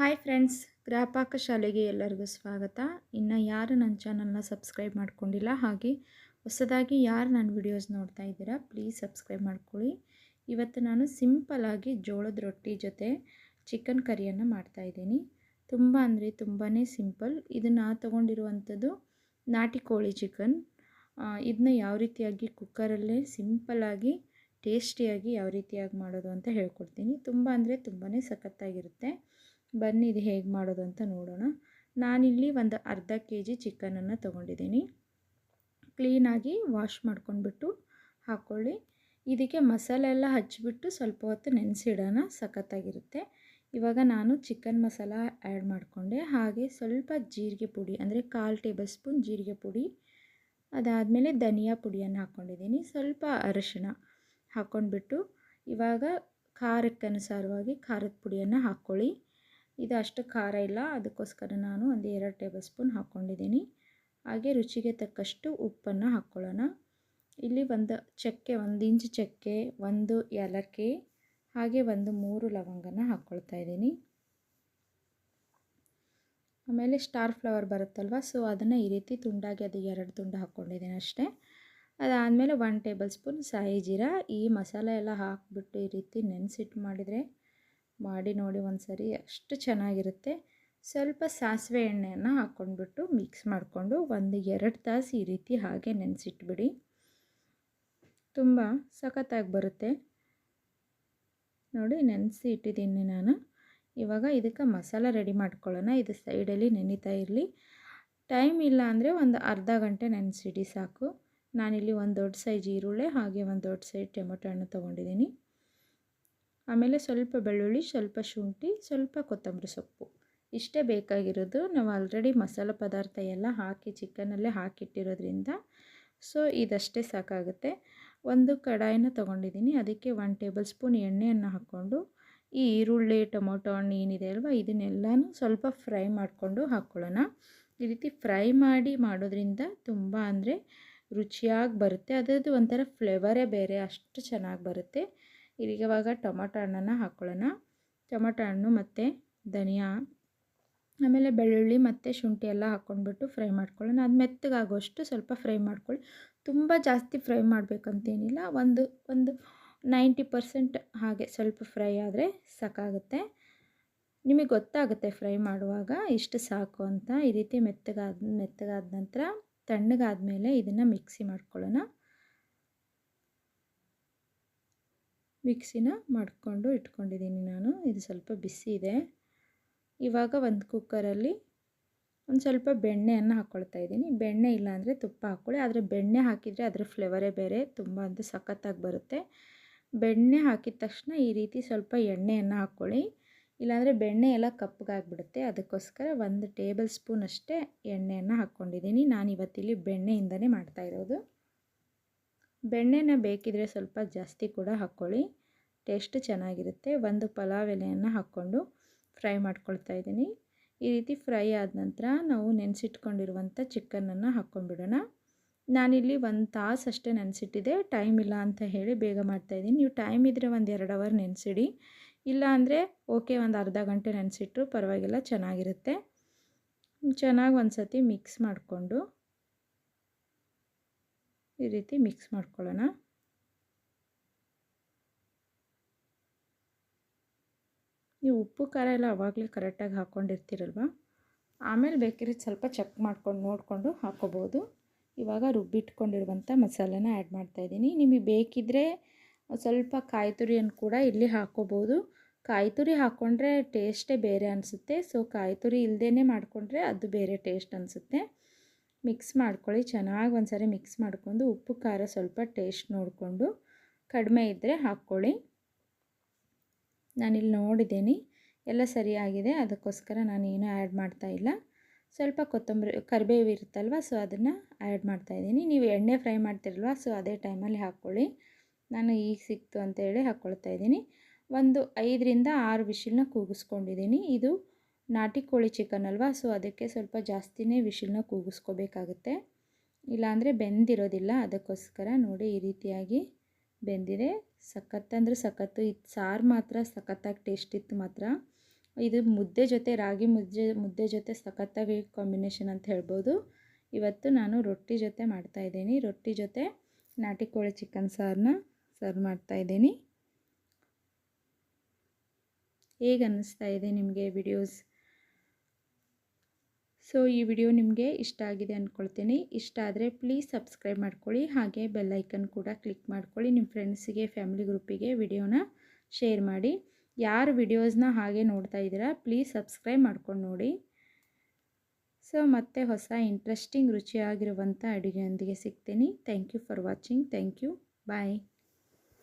Hi friends ಗ್ರಾಹಪಾಕ ಶಾಲೆಗೆ ಎಲ್ಲರಿಗೂ ಸ್ವಾಗತ. ಇನ್ನು ಯಾರು ನನ್ನ ಚಾನಲ್ನ ಸಬ್ಸ್ಕ್ರೈಬ್ ಮಾಡ್ಕೊಂಡಿಲ್ಲ, ಹಾಗೆ ಹೊಸದಾಗಿ ಯಾರು ನನ್ನ ವಿಡಿಯೋಸ್ ನೋಡ್ತಾ ಇದ್ದೀರಾ, ಪ್ಲೀಸ್ ಸಬ್ಸ್ಕ್ರೈಬ್ ಮಾಡ್ಕೊಳ್ಳಿ. ಇವತ್ತು ನಾನು ಸಿಂಪಲಾಗಿ ಜೋಳದ ರೊಟ್ಟಿ ಜೊತೆ ಚಿಕನ್ ಕರಿಯನ್ನು ಮಾಡ್ತಾಯಿದ್ದೀನಿ ತುಂಬ ಅಂದರೆ ತುಂಬಾ ಸಿಂಪಲ್. ಇದನ್ನು ತೊಗೊಂಡಿರುವಂಥದ್ದು ನಾಟಿ ಕೋಳಿ ಚಿಕನ್ ಇದನ್ನ ಯಾವ ರೀತಿಯಾಗಿ ಕುಕ್ಕರಲ್ಲೇ ಸಿಂಪಲ್ಲಾಗಿ ಟೇಸ್ಟಿಯಾಗಿ ಯಾವ ರೀತಿಯಾಗಿ ಮಾಡೋದು ಅಂತ ಹೇಳ್ಕೊಡ್ತೀನಿ. ತುಂಬ ಅಂದರೆ ತುಂಬಾ ಸಖತ್ತಾಗಿರುತ್ತೆ. ಬನ್ನಿ, ಇದು ಹೇಗೆ ಮಾಡೋದು ಅಂತ ನೋಡೋಣ. ನಾನಿಲ್ಲಿ ಒಂದು ಅರ್ಧ ಕೆ ಜಿ ಚಿಕನನ್ನು ತೊಗೊಂಡಿದ್ದೀನಿ. ಕ್ಲೀನಾಗಿ ವಾಶ್ ಮಾಡ್ಕೊಂಡ್ಬಿಟ್ಟು ಹಾಕ್ಕೊಳ್ಳಿ ಇದಕ್ಕೆ ಮಸಾಲೆ ಎಲ್ಲ ಹಚ್ಚಿಬಿಟ್ಟು ಸ್ವಲ್ಪ ಹೊತ್ತು ನೆನೆಸಿಡೋಣ, ಸಖತ್ತಾಗಿರುತ್ತೆ. ಇವಾಗ ನಾನು ಚಿಕನ್ ಮಸಾಲ ಆ್ಯಡ್ ಮಾಡಿಕೊಂಡೆ. ಹಾಗೆ ಸ್ವಲ್ಪ ಜೀರಿಗೆ ಪುಡಿ, ಅಂದರೆ ಕಾಲು ಟೇಬಲ್ ಸ್ಪೂನ್ ಜೀರಿಗೆ ಪುಡಿ, ಅದಾದಮೇಲೆ ಧನಿಯಾ ಪುಡಿಯನ್ನು ಹಾಕ್ಕೊಂಡಿದ್ದೀನಿ ಸ್ವಲ್ಪ ಅರಶಿನ ಹಾಕ್ಕೊಂಡ್ಬಿಟ್ಟು ಇವಾಗ ಖಾರಕ್ಕೆ ಅನುಸಾರವಾಗಿ ಖಾರದ ಪುಡಿಯನ್ನು ಹಾಕ್ಕೊಳ್ಳಿ ಇದು ಅಷ್ಟು ಖಾರ ಇಲ್ಲ. ಅದಕ್ಕೋಸ್ಕರ ನಾನು ಒಂದು ಎರಡು ಟೇಬಲ್ ಸ್ಪೂನ್ ಹಾಕ್ಕೊಂಡಿದ್ದೀನಿ. ಹಾಗೆ ರುಚಿಗೆ ತಕ್ಕಷ್ಟು ಉಪ್ಪನ್ನು ಹಾಕ್ಕೊಳ್ಳೋಣ. ಇಲ್ಲಿ ಒಂದು ಚಕ್ಕೆ, ಒಂದು ಇಂಚು ಚಕ್ಕೆ, ಒಂದು ಏಲಕ್ಕಿ, ಹಾಗೆ ಒಂದು ಮೂರು ಲವಂಗನ ಹಾಕ್ಕೊಳ್ತಾ ಇದ್ದೀನಿ. ಆಮೇಲೆ ಸ್ಟಾರ್ ಫ್ಲವರ್ ಬರುತ್ತಲ್ವ, ಸೊ ಅದನ್ನು ಈ ರೀತಿ ತುಂಡಾಗಿ ಅದು ಎರಡು ತುಂಡು ಹಾಕ್ಕೊಂಡಿದ್ದೀನಿ ಅಷ್ಟೇ. ಅದಾದಮೇಲೆ ಒನ್ ಟೇಬಲ್ ಸ್ಪೂನ್ ಸಾಯಿ ಜೀರಾ. ಈ ಮಸಾಲೆ ಎಲ್ಲ ಹಾಕಿಬಿಟ್ಟು ಈ ರೀತಿ ನೆನೆಸಿಟ್ಟು ಮಾಡಿದರೆ ಮಾಡಿ ನೋಡಿ ಒಂದು ಸರಿ ಅಷ್ಟು ಚೆನ್ನಾಗಿರುತ್ತೆ. ಸ್ವಲ್ಪ ಸಾಸಿವೆ ಎಣ್ಣೆಯನ್ನು ಹಾಕ್ಕೊಂಡ್ಬಿಟ್ಟು ಮಿಕ್ಸ್ ಮಾಡಿಕೊಂಡು ಒಂದು ಎರಡು ತಾಸು ಈ ರೀತಿ ಹಾಗೆ ನೆನೆಸಿಟ್ಬಿಡಿ. ತುಂಬ ಸಖತ್ತಾಗಿ ಬರುತ್ತೆ. ನೋಡಿ ನೆನೆಸಿ ಇಟ್ಟಿದ್ದೀನಿ ನಾನು. ಇವಾಗ ಇದಕ್ಕೆ ಮಸಾಲ ರೆಡಿ ಮಾಡ್ಕೊಳ್ಳೋಣ. ಇದು ಸೈಡಲ್ಲಿ ನೆನೀತಾ ಇರಲಿ. ಟೈಮ್ ಇಲ್ಲ ಅಂದರೆ ಒಂದು ಅರ್ಧ ಗಂಟೆ ನೆನೆಸಿಡಿ ಸಾಕು. ನಾನಿಲ್ಲಿ ಒಂದು ದೊಡ್ಡ ಸೈಜ್ ಈರುಳ್ಳಿ ಹಾಗೆ ಒಂದು ದೊಡ್ಡ ಸೈಜ್ ಟೊಮೊಟೊ ಹಣ್ಣು ತೊಗೊಂಡಿದ್ದೀನಿ. ಆಮೇಲೆ ಸ್ವಲ್ಪ ಬೆಳ್ಳುಳ್ಳಿ, ಸ್ವಲ್ಪ ಶುಂಠಿ, ಸ್ವಲ್ಪ ಕೊತ್ತಂಬರಿ ಸೊಪ್ಪು. ಇಷ್ಟೇ ಬೇಕಾಗಿರೋದು. ನಾವು ಆಲ್ರೆಡಿ ಮಸಾಲೆ ಪದಾರ್ಥ ಎಲ್ಲ ಹಾಕಿ ಚಿಕನಲ್ಲೇ ಹಾಕಿಟ್ಟಿರೋದ್ರಿಂದ ಸೊ ಇದಷ್ಟೇ ಸಾಕಾಗುತ್ತೆ. ಒಂದು ಕಡಾಯಿನ ತೊಗೊಂಡಿದ್ದೀನಿ. ಅದಕ್ಕೆ ಒನ್ ಟೇಬಲ್ ಸ್ಪೂನ್ ಎಣ್ಣೆಯನ್ನು ಹಾಕ್ಕೊಂಡು, ಈ ಈರುಳ್ಳಿ, ಟೊಮೊಟೊ ಹಣ್ಣು ಏನಿದೆ ಅಲ್ವಾ, ಇದನ್ನೆಲ್ಲನೂ ಸ್ವಲ್ಪ ಫ್ರೈ ಮಾಡಿಕೊಂಡು ಹಾಕ್ಕೊಳ್ಳೋಣ ಈ ರೀತಿ ಫ್ರೈ ಮಾಡಿ ಮಾಡೋದ್ರಿಂದ ತುಂಬ ಅಂದರೆ ರುಚಿಯಾಗಿ ಬರುತ್ತೆ. ಅದರದ್ದು ಒಂಥರ ಫ್ಲೇವರೇ ಬೇರೆ, ಅಷ್ಟು ಚೆನ್ನಾಗಿ ಬರುತ್ತೆ. ಇವಾಗ ಟೊಮೊಟೊ ಹಣ್ಣನ್ನು ಹಾಕ್ಕೊಳ್ಳೋಣ ಟೊಮೊಟೊ ಹಣ್ಣು ಮತ್ತು ಧನಿಯಾ, ಆಮೇಲೆ ಬೆಳ್ಳುಳ್ಳಿ ಮತ್ತು ಶುಂಠಿ ಎಲ್ಲ ಹಾಕ್ಕೊಂಡ್ಬಿಟ್ಟು ಫ್ರೈ ಮಾಡ್ಕೊಳ್ಳೋಣ. ಅದು ಮೆತ್ತಗಾಗುವಷ್ಟು ಸ್ವಲ್ಪ ಫ್ರೈ ಮಾಡ್ಕೊಳ್ಳಿ. ತುಂಬ ಜಾಸ್ತಿ ಫ್ರೈ ಮಾಡಬೇಕಂತೇನಿಲ್ಲ. ಒಂದು ಒಂದು ನೈಂಟಿ ಪರ್ಸೆಂಟ್ ಹಾಗೆ ಸ್ವಲ್ಪ ಫ್ರೈ ಆದರೆ ಸಾಕಾಗುತ್ತೆ. ನಿಮಗೆ ಗೊತ್ತಾಗುತ್ತೆ ಫ್ರೈ ಮಾಡುವಾಗ ಇಷ್ಟು ಸಾಕು ಅಂತ. ಈ ರೀತಿ ಮೆತ್ತಗಾದ ಮೆತ್ತಗಾದ ನಂತರ ತಣ್ಣಗಾದಮೇಲೆ ಇದನ್ನು ಮಿಕ್ಸಿ ಮಾಡ್ಕೊಳ್ಳೋಣ. ಮಿಕ್ಸಿನ ಮಾಡಿಕೊಂಡು ಇಟ್ಕೊಂಡಿದ್ದೀನಿ ನಾನು. ಇದು ಸ್ವಲ್ಪ ಬಿಸಿ ಇದೆ. ಇವಾಗ ಒಂದು ಕುಕ್ಕರಲ್ಲಿ ಒಂದು ಸ್ವಲ್ಪ ಬೆಣ್ಣೆಯನ್ನು ಹಾಕ್ಕೊಳ್ತಾ ಇದ್ದೀನಿ. ಬೆಣ್ಣೆ ಇಲ್ಲ ಅಂದರೆ ತುಪ್ಪ ಹಾಕ್ಕೊಳ್ಳಿ. ಆದರೆ ಬೆಣ್ಣೆ ಹಾಕಿದರೆ ಅದರ ಫ್ಲೇವರೇ ಬೇರೆ. ತುಂಬ ಅಂದರೆ ಸಖತ್ತಾಗಿ ಬರುತ್ತೆ. ಬೆಣ್ಣೆ ಹಾಕಿದ ತಕ್ಷಣ ಈ ರೀತಿ ಸ್ವಲ್ಪ ಎಣ್ಣೆಯನ್ನು ಹಾಕ್ಕೊಳ್ಳಿ. ಇಲ್ಲಾಂದರೆ ಬೆಣ್ಣೆ ಎಲ್ಲ ಕಪ್ಪಗಾಗ್ಬಿಡುತ್ತೆ ಅದಕ್ಕೋಸ್ಕರ ಒಂದು ಟೇಬಲ್ ಸ್ಪೂನ್ ಅಷ್ಟೇ ಎಣ್ಣೆಯನ್ನು ಹಾಕ್ಕೊಂಡಿದ್ದೀನಿ. ನಾನು ಇವತ್ತಿಲ್ಲಿ ಬೆಣ್ಣೆಯಿಂದನೇ ಮಾಡ್ತಾ ಇರೋದು. ಬೆಣ್ಣೆನ ಬೇಕಿದ್ರೆ ಸ್ವಲ್ಪ ಜಾಸ್ತಿ ಕೂಡ ಹಾಕ್ಕೊಳ್ಳಿ ಟೇಸ್ಟ್ ಚೆನ್ನಾಗಿರುತ್ತೆ. ಒಂದು ಪಲಾವ್ ಎಲೆಯನ್ನು ಹಾಕ್ಕೊಂಡು ಫ್ರೈ ಮಾಡ್ಕೊಳ್ತಾ ಇದ್ದೀನಿ. ಈ ರೀತಿ ಫ್ರೈ ಆದ ನಂತರ ನಾವು ನೆನೆಸಿಟ್ಕೊಂಡಿರುವಂಥ ಚಿಕನನ್ನು ಹಾಕ್ಕೊಂಡ್ಬಿಡೋಣ. ನಾನಿಲ್ಲಿ ಒಂದು ತಾಸು ಅಷ್ಟೇ ನೆನೆಸಿಟ್ಟಿದೆ. ಟೈಮ್ ಇಲ್ಲ ಅಂತ ಹೇಳಿ ಬೇಗ ಮಾಡ್ತಾಯಿದ್ದೀನಿ ನೀವು ಟೈಮ್ ಇದ್ದರೆ ಒಂದು ಎರಡು ಅವರ್ ನೆನೆಸಿಡಿ. ಇಲ್ಲ ಅಂದರೆ ಓಕೆ, ಒಂದು ಅರ್ಧ ಗಂಟೆ ನೆನೆಸಿಟ್ರು ಪರವಾಗಿಲ್ಲ, ಚೆನ್ನಾಗಿರುತ್ತೆ. ಚೆನ್ನಾಗಿ ಒಂದು ಸತಿ ಮಿಕ್ಸ್ ಮಾಡಿಕೊಂಡು ಈ ರೀತಿ ಮಿಕ್ಸ್ ಮಾಡ್ಕೊಳ್ಳೋಣ. ನೀವು ಉಪ್ಪು, ಖಾರ ಎಲ್ಲ ಅವಾಗಲೇ ಕರೆಕ್ಟಾಗಿ ಹಾಕ್ಕೊಂಡಿರ್ತೀರಲ್ವ? ಆಮೇಲೆ ಬೇಕಿದ್ರೆ ಸ್ವಲ್ಪ ಚೆಕ್ ಮಾಡ್ಕೊಂಡು, ನೋಡಿಕೊಂಡು ಹಾಕ್ಕೋಬೋದು. ಇವಾಗ ರುಬ್ಬಿಟ್ಕೊಂಡಿರುವಂಥ ಮಸಾಲೆನ ಆ್ಯಡ್ ಮಾಡ್ತಾಯಿದ್ದೀನಿ ನಿಮಗೆ ಬೇಕಿದ್ದರೆ ಸ್ವಲ್ಪ ಕಾಯಿ ತುರಿಯನ್ನು ಕೂಡ ಇಲ್ಲಿ ಹಾಕ್ಕೋಬೋದು. ಕಾಯಿ ತುರಿ ಹಾಕ್ಕೊಂಡ್ರೆ ಟೇಸ್ಟೇ ಬೇರೆ ಅನಿಸುತ್ತೆ. ಸೊ ಕಾಯಿ ತುರಿ ಇಲ್ಲದೇ ಮಾಡಿಕೊಂಡ್ರೆ ಅದು ಬೇರೆ ಟೇಸ್ಟ್ ಅನಿಸುತ್ತೆ. ಮಿಕ್ಸ್ ಮಾಡ್ಕೊಳ್ಳಿ. ಚೆನ್ನಾಗಿ ಒಂದು ಸಾರಿ ಮಿಕ್ಸ್ ಮಾಡ್ಕೊಂಡು ಉಪ್ಪು, ಖಾರ ಸ್ವಲ್ಪ ಟೇಸ್ಟ್ ನೋಡಿಕೊಂಡು ಕಡಿಮೆ ಇದ್ದರೆ ಹಾಕ್ಕೊಳ್ಳಿ. ನಾನಿಲ್ಲಿ ನೋಡಿದ್ದೀನಿ. ಎಲ್ಲ ಸರಿಯಾಗಿದೆ ಅದಕ್ಕೋಸ್ಕರ ನಾನು ಏನೂ ಆ್ಯಡ್ ಮಾಡ್ತಾಯಿಲ್ಲ ಸ್ವಲ್ಪ ಕೊತ್ತಂಬರಿ, ಕರಿಬೇವು ಇರುತ್ತಲ್ವ ಸೊ ಅದನ್ನು ಆ್ಯಡ್ ಮಾಡ್ತಾಯಿದ್ದೀನಿ ನೀವು ಎಣ್ಣೆ ಫ್ರೈ ಮಾಡ್ತಿರಲ್ವ ಸೊ ಅದೇ ಟೈಮಲ್ಲಿ ಹಾಕ್ಕೊಳ್ಳಿ. ನಾನು ಈಗ ಸಿಕ್ತು ಅಂತೇಳಿ ಹಾಕ್ಕೊಳ್ತಾ ಇದ್ದೀನಿ. ಒಂದು ಐದರಿಂದ ಆರು ಬಿಸಿಲನ್ನ ಕೂಗಿಸ್ಕೊಂಡಿದ್ದೀನಿ. ಇದು ನಾಟಿ ಕೋಳಿ ಚಿಕನ್ ಅಲ್ವಾ? ಸೊ ಅದಕ್ಕೆ ಸ್ವಲ್ಪ ಜಾಸ್ತಿನೇ ವಿಶಿಲ್ನ ಕೂಗಿಸ್ಕೋಬೇಕಾಗುತ್ತೆ. ಇಲ್ಲಾಂದರೆ ಬೆಂದಿರೋದಿಲ್ಲ. ಅದಕ್ಕೋಸ್ಕರ ನೋಡಿ ಈ ರೀತಿಯಾಗಿ ಬೆಂದಿದೆ. ಸಖತ್ತಂದ್ರೆ ಸಖತ್ತು. ಇದು ಸಾರು ಮಾತ್ರ ಸಖತ್ತಾಗಿ ಟೇಸ್ಟ್ ಇತ್ತು ಮಾತ್ರ. ಇದು ಮುದ್ದೆ ಜೊತೆ, ರಾಗಿ ಮುದ್ದೆ ಮುದ್ದೆ ಜೊತೆ ಸಖತ್ತಾಗಿ ಕಾಂಬಿನೇಷನ್ ಅಂತ ಹೇಳ್ಬೋದು. ಇವತ್ತು ನಾನು ರೊಟ್ಟಿ ಜೊತೆ ಮಾಡ್ತಾಯಿದ್ದೀನಿ ರೊಟ್ಟಿ ಜೊತೆ ನಾಟಿ ಕೋಳಿ ಚಿಕನ್ ಸಾರನ್ನ ಸರ್ವ್ ಮಾಡ್ತಾಯಿದ್ದೀನಿ ಹೇಗೆ ಅನ್ನಿಸ್ತಾ ಇದೆ ನಿಮಗೆ ವಿಡಿಯೋಸ್ ಸೊ, ಈ ವಿಡಿಯೋ ನಿಮಗೆ ಇಷ್ಟ ಆಗಿದೆ ಅಂದ್ಕೊಳ್ತೀನಿ ಇಷ್ಟ ಆದರೆ ಪ್ಲೀಸ್ ಸಬ್ಸ್ಕ್ರೈಬ್ ಮಾಡ್ಕೊಳ್ಳಿ. ಹಾಗೆ ಬೆಲ್ಲೈಕನ್ ಕೂಡ ಕ್ಲಿಕ್ ಮಾಡ್ಕೊಳ್ಳಿ. ನಿಮ್ಮ ಫ್ರೆಂಡ್ಸಿಗೆ ಫ್ಯಾಮಿಲಿ ಗ್ರೂಪಿಗೆ ವಿಡಿಯೋನ ಶೇರ್ ಮಾಡಿ. ಯಾರು ವಿಡಿಯೋಸ್ನ ಹಾಗೆ ನೋಡ್ತಾ ಇದ್ದೀರಾ ಪ್ಲೀಸ್ ಸಬ್ಸ್ಕ್ರೈಬ್ ಮಾಡ್ಕೊಂಡು ನೋಡಿ. ಸೊ, ಮತ್ತೆ ಹೊಸ ಇಂಟ್ರೆಸ್ಟಿಂಗ್ ರುಚಿಯಾಗಿರುವಂಥ ಅಡುಗೆಯೊಂದಿಗೆ ಸಿಗ್ತೀನಿ. Thank you for watching thank you bye